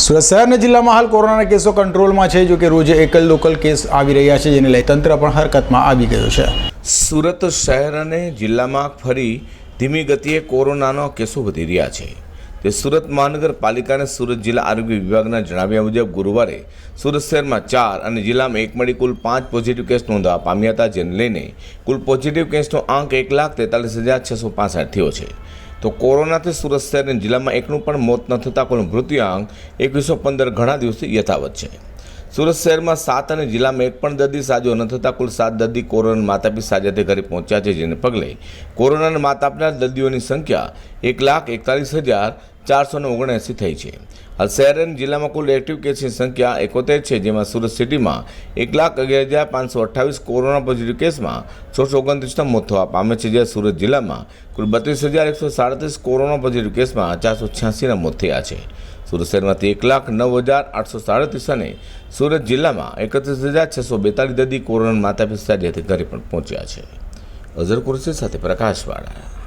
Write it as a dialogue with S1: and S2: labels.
S1: સુરત શહેરના જિલ્લામાં હાલ કોરોનાના કેસો કંટ્રોલમાં છે જો કે રોજે એકલ લોકલ કેસ આવી રહ્યા છે, જેને લઈ તંત્ર પણ હરકતમાં આવી ગયું છે.
S2: સુરત શહેર અને જિલ્લામાં ફરી ધીમી ગતિએ કોરોનાનો કેસો વધી રહ્યા છે. તે સુરત મહાનગરપાલિકા અને સુરત જિલ્લા આરોગ્ય વિભાગના જણાવ્યા મુજબ ગુરુવારે સુરત શહેરમાં ચાર અને જિલ્લામાં એક મળી કુલ પાંચ પોઝિટિવ કેસ નોંધવા પામ્યા હતા, જેને લઈને કુલ પોઝિટિવ કેસનો આંક એક લાખ તેતાલીસ હજાર છસો પાસઠ થયો છે. તો કોરોનાથી સુરત શહેર અને જિલ્લામાં એકનું પણ મોત ન થતાં કુલ મૃત્યુઆંક એકવીસો પંદર ઘણા દિવસથી યથાવત છે. સુરત શહેરમાં સાત અને જિલ્લામાં એક પણ દર્દી સાજો ન થતાં કુલ સાત દર્દી કોરોના માતાપિતા સાજાથી ઘરે પહોંચ્યા છે, જેને પગલે કોરોનાના માત આપનાર દર્દીઓની સંખ્યા એક લાખ એકતાલીસ હજાર ચારસો ને ઓગણએંસી થઈ છે. હાલ શહેર અને જિલ્લામાં કુલ એક્ટિવ કેસની સંખ્યા એકોતેર છે, જેમાં સુરત સિટીમાં એક લાખ અગિયાર હજાર પાંચસો અઠ્ઠાવીસ કોરોના પોઝિટિવ કેસમાં છસો ઓગણત્રીસના મોત થવા પામે છે, જ્યારે સુરત જિલ્લામાં કુલ બત્રીસ હજાર એકસો સાડત્રીસ કોરોના પોઝિટિવ કેસમાં ચારસો છ્યાસીના મોત થયા છે. સુરત શહેરમાંથી એક લાખ નવ હજાર આઠસો સાડત્રીસ અને સુરત જિલ્લામાં એકત્રીસ હજાર છસો બેતાલીસ દર્દી કોરોના માતા પિતા ઘરે પણ પહોંચ્યા છે. અઝર કુરશી સાથે પ્રકાશવાળા